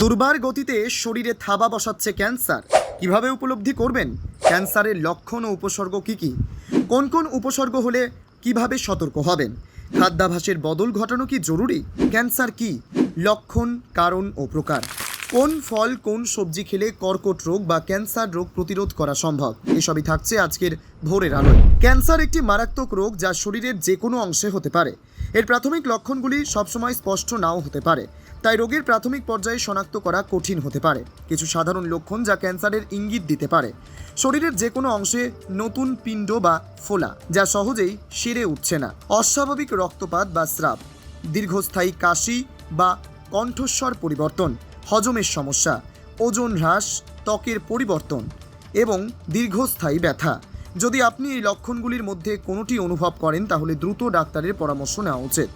দুর্বার গতিতে শরীরে থাবা বসাচ্ছে ক্যান্সার। কীভাবে উপলব্ধি করবেন? ক্যান্সারের লক্ষণ ও উপসর্গ কি কি? কোন কোন উপসর্গ হলে কীভাবে সতর্ক হবেন? খাদ্যাভাসের বদল ঘটানো কি জরুরি? ক্যান্সার কি? লক্ষণ, কারণ ও প্রকার। কোন ফল, কোন সবজি খেলে কর্কট রোগ বা ক্যান্সার রোগ প্রতিরোধ করা সম্ভব? এসবই থাকছে আজকের ভোরের আলোয়। ক্যান্সার একটি মারাত্মক রোগ যা শরীরের যে কোনো অংশে হতে পারে। এর প্রাথমিক লক্ষণগুলি সবসময় স্পষ্ট নাও হতে পারে। তাই রোগের প্রাথমিক পর্যায়ে শনাক্ত করা কঠিন হতে পারে। কিছু সাধারণ লক্ষণ যা ক্যান্সারের ইঙ্গিত দিতে পারে। শরীরের যে কোনো অংশে নতুন পিণ্ড বা ফোলা, যা সহজেই সেরে উঠছে না। অস্বাভাবিক রক্তপাত বা স্রাব, দীর্ঘস্থায়ী কাশি বা কণ্ঠস্বর পরিবর্তন, হজমের সমস্যা, ওজন হ্রাস, ত্বকের পরিবর্তন এবং দীর্ঘস্থায়ী ব্যথা। যদি আপনি এই লক্ষণগুলির মধ্যে কোনোটি অনুভব করেন, তাহলে দ্রুত ডাক্তারের পরামর্শ নেওয়া উচিত।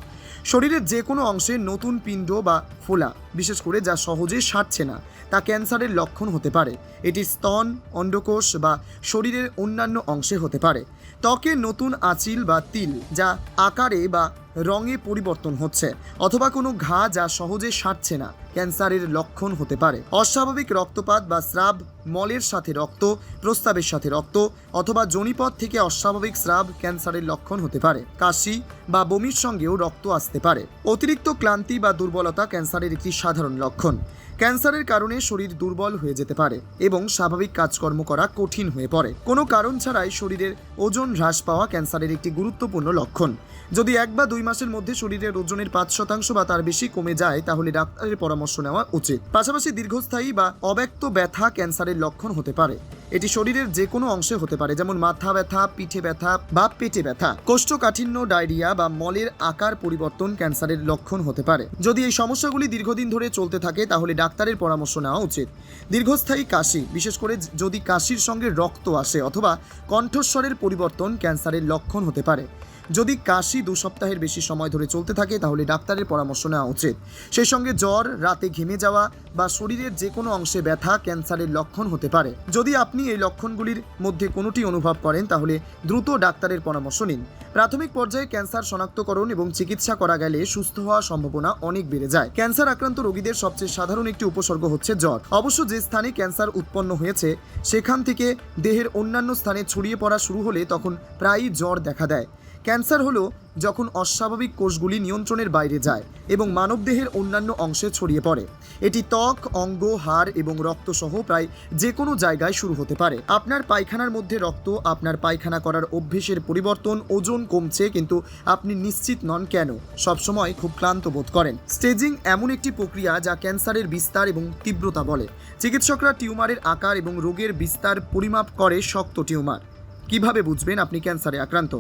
শরীরের যে কোনো অংশে নতুন পিণ্ড বা ফোলা বিশেষ করে যা সহজে সারছে না, তা ক্যান্সারের লক্ষণ হতে পারে। এটি স্তন, অন্ডকোষ বা শরীরের অন্যান্য অংশে হতে পারে। ত্বকে নতুন আঁচিল বা তিল যা আকারে বা রঙে পরিবর্তন হচ্ছে, অথবা কোনো ঘা যা সহজে সারছে না, ক্যান্সারের লক্ষণ হতে পারে। অস্বাভাবিক রক্তপাত বা স্রাব, মলের সাথে রক্ত, প্রস্তাবের সাথে রক্ত, অথবা জনিপথ থেকে অস্বাভাবিক স্রাব ক্যান্সারের লক্ষণ হতে পারে। কাশি বা বমির সঙ্গেও রক্ত আসতে পারে। অতিরিক্ত ক্লান্তি বা দুর্বলতা ক্যান্সারের একটি সাধারণ লক্ষণ। ক্যান্সারের কারণে শরীর দুর্বল হয়ে যেতে পারে এবং স্বাভাবিক কাজকর্ম করা কঠিন হয়ে পড়ে। কোনো কারণ ছাড়াই শরীরের ওজন হ্রাস পাওয়া ক্যান্সারের একটি গুরুত্বপূর্ণ লক্ষণ। যদি এক বা দুই মাসের মধ্যে শরীরের ওজনের পাঁচ শতাংশ বা তার বেশি কমে যায়, তাহলে ডাক্তারের পরামর্শ নেওয়া উচিত। পাশাপাশি দীর্ঘস্থায়ী বা অব্যক্ত ব্যথা ক্যান্সারের লক্ষণ হতে পারে। এটি শরীরের যে কোনো অংশে হতে পারে, যেমন মাথা ব্যথা, পিঠে ব্যথা বা পেটে ব্যথা। কোষ্ঠকাঠিন্য, ডায়রিয়া বা মলের আকার পরিবর্তন ক্যান্সারের লক্ষণ হতে পারে। যদি এই সমস্যাগুলি দীর্ঘদিন ধরে চলতে থাকে, তাহলে ডাক্তারের পরামর্শ নেওয়া উচিত। দীর্ঘস্থায়ী কাশি, বিশেষ করে যদি কাশির সঙ্গে রক্ত আসে অথবা কণ্ঠস্বরের পরিবর্তন ক্যান্সারের লক্ষণ হতে পারে। যদি কাশি দু সপ্তাহের বেশি সময় ধরে চলতে থাকে, তাহলে ডাক্তারের পরামর্শ নেওয়া উচিত। সেই সঙ্গে জ্বর, রাতে ঘেমে যাওয়া বা শরীরের যে কোনো অংশে ব্যথা, ক্যান্সারের লক্ষণ হতে পারে। যদি আপনি এই লক্ষণগুলির মধ্যে কোনোটি অনুভব করেন, তাহলে দ্রুত ডাক্তারের পরামর্শ নিন। প্রাথমিক পর্যায়ে ক্যান্সার শনাক্তকরণ এবং চিকিৎসা করা গেলে সুস্থ হওয়ার সম্ভাবনা অনেক বেড়ে যায়। ক্যান্সার আক্রান্ত রোগীদের সবচেয়ে সাধারণ একটি উপসর্গ হচ্ছে জ্বর। অবশ্য যে স্থানে ক্যান্সার উৎপন্ন হয়েছে, সেখান থেকে দেহের অন্যান্য স্থানে ছড়িয়ে পড়া শুরু হলে তখন প্রায়ই জ্বর দেখা দেয়। ক্যান্সার হলো যখন অস্বাভাবিক কোষগুলি নিয়ন্ত্রণের বাইরে যায় এবং মানবদেহের অন্যান্য অংশে ছড়িয়ে পড়ে, এটি ত্বক, অঙ্গ, হাড় এবং রক্তসহ প্রায় যে কোনো জায়গায় শুরু হতে পারে। আপনার পায়খানার মধ্যে রক্ত, আপনার পায়খানা করার অভ্যেসের পরিবর্তন, ওজন কমছে কিন্তু আপনি নিশ্চিত নন কেন? সবসময় খুব ক্লান্ত বোধ করেন। স্টেজিং এমন একটি প্রক্রিয়া যা ক্যান্সারের বিস্তার এবং তীব্রতা বলে। চিকিৎসকরা টিউমারের আকার এবং রোগের বিস্তার পরিমাপ করে শক্ত টিউমার। কীভাবে বুঝবেন আপনি ক্যান্সারে আক্রান্ত?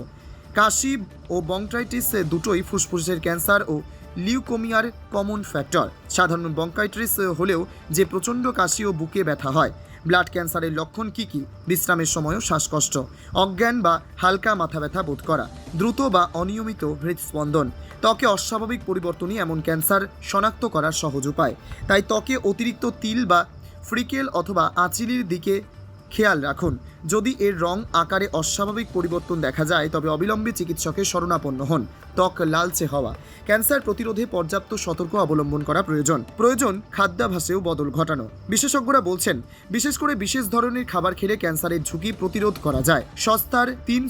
কাশি ও বংক্রাইটিস দুটোই ফুসফুসের ক্যান্সার ও লিউকোমিয়ার কমন ফ্যাক্টর। সাধারণ বংকাইটিস হলেও যে প্রচণ্ড কাশি ও বুকে ব্যথা হয়, ব্লাড ক্যান্সারের লক্ষণ কি কি? বিশ্রামের সময়ও শ্বাসকষ্ট, অজ্ঞান বা হালকা মাথা ব্যথা বোধ করা, দ্রুত বা অনিয়মিত হৃদস্পন্দন। ত্বকে অস্বাভাবিক পরিবর্তনই এমন ক্যান্সার শনাক্ত করার সহজ উপায়। তাই ত্বকে অতিরিক্ত তিল বা ফ্রিকেল অথবা আঁচিলির দিকে খেয়াল রাখুন, যদি এর রং আকারে অস্বাভাবিক পরিবর্তন দেখা যায়, তবে অবিলম্বে চিকিৎসকের শরণাপন্ন হন। ত্বক লালচে হওয়া। ক্যান্সার প্রতিরোধে পর্যাপ্ত সতর্ক অবলম্বন করা প্রয়োজন। প্রয়োজন খাদ্যাভাসেও বদল ঘটানো। বিশেষজ্ঞরা বলছেন, বিশেষ করে বিশেষ ধরনের খাবার খেলে ক্যান্সারের ঝুঁকি প্রতিরোধ করা যায়। সস্তার তিন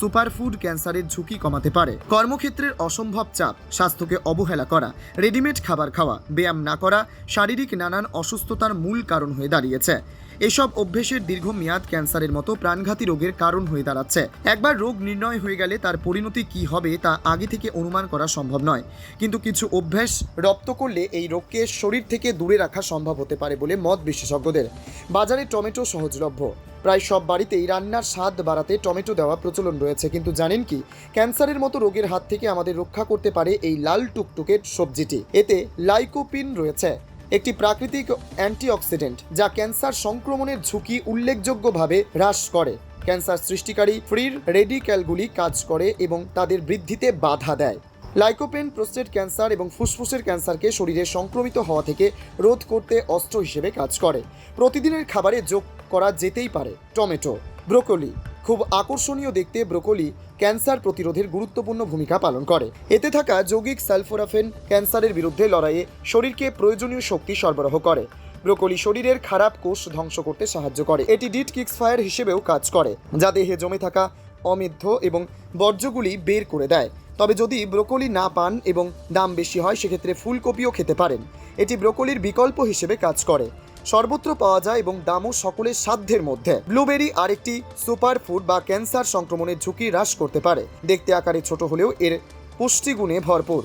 সুপারফুড ক্যান্সারের ঝুঁকি কমাতে পারে। কর্মক্ষেত্রের অসম্ভব চাপ, স্বাস্থ্যকে অবহেলা করা, রেডিমেড খাবার খাওয়া, ব্যায়াম না করা, শারীরিক নানান অসুস্থতার মূল কারণ হয়ে দাঁড়িয়েছে। এসব অভ্যেসের দীর্ঘমেয়াদ ক্যান্সারের মতো প্রাণঘাতী রোগের কারণ হয়ে দাঁড়াচ্ছে। একবার রোগ নির্ণয় হয়ে গেলে তার পরিণতি কি হবে তা আগে থেকে অনুমান করা সম্ভব নয়। কিন্তু কিছু অভ্যাস রপ্ত করলে এই রোগকে শরীর থেকে দূরে রাখা সম্ভব হতে পারে বলে মত বিশেষজ্ঞদের। বাজারে টমেটো সহজলভ্য। প্রায় সব বাড়িতেই রান্নার স্বাদ বাড়াতে টমেটো দেওয়া প্রচলন রয়েছে। কিন্তু জানেন কি, ক্যান্সারের মতো রোগের হাত থেকে আমাদের রক্ষা করতে পারে এই লাল টুকটুকের সবজিটি। এতে লাইকোপিন রয়েছে। একটি প্রাকৃতিক অ্যান্টিঅক্সিডেন্ট যা ক্যান্সার সংক্রমণের ঝুঁকি উল্লেখযোগ্যভাবে হ্রাস করে। ক্যান্সার সৃষ্টিকারী ফ্রির রেডিক্যালগুলি কাজ করে এবং তাদের বৃদ্ধিতে বাধা দেয়। লাইকোপেন, প্রোস্টেট ক্যান্সার এবং ফুসফুসের ক্যান্সারকে শরীরে সংক্রমিত হওয়া থেকে রোধ করতে অস্ত্র হিসেবে কাজ করে। প্রতিদিনের খাবারে যোগ করা যেতেই পারে। টমেটো, ব্রোকলি খুব আকর্ষণীয় দেখতে ব্রোকলি ক্যান্সার প্রতিরোধের গুরুত্বপূর্ণ ভূমিকা পালন করে। এতে থাকা যৌগিক সালফোরাফেন ক্যান্সারের বিরুদ্ধে লড়াইয়ে শরীরকে প্রয়োজনীয় শক্তি সরবরাহ করে। ব্রোকলি শরীরের খারাপ কোষ ধ্বংস করতে সাহায্য করে। এটি ডিট কিক্স ফায়ার হিসেবেও কাজ করে যা দেহে জমে থাকা অমেধ্য এবং বর্জ্যগুলি বের করে দেয়। তবে যদি ব্রোকলি না পান এবং দাম বেশি হয়, সেক্ষেত্রে ফুলকপিও খেতে পারেন। এটি ব্রোকলির বিকল্প হিসেবে কাজ করে। সর্বত্র পাওয়া যায় এবং দামও সকলের সাধ্যের মধ্যে। ব্লুবেরি আরেকটি সুপার ফুড বা ক্যান্সার সংক্রমণের ঝুঁকি হ্রাস করতে পারে। দেখতে আকারে ছোট হলেও এর পুষ্টিগুণে ভরপুর।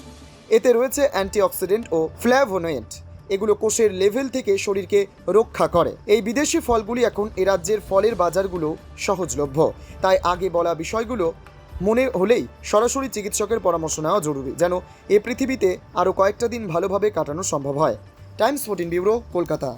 এতে রয়েছে অ্যান্টিঅক্সিডেন্ট ও ফ্ল্যাভোনয়েড এগুলো কোষের লেভেল থেকে শরীরকে রক্ষা করে। এই বিদেশি ফলগুলি এখন এ রাজ্যের ফলের বাজারগুলো সহজলভ্য। তাই আগে বলা বিষয়গুলো মনে হলেই সরাসরি চিকিৎসকের পরামর্শ নেওয়া জরুরি, যেন এ পৃথিবীতে আরও কয়েকটা দিন ভালোভাবে কাটানো সম্ভব হয়। Times fourteen bureau, Kolkata.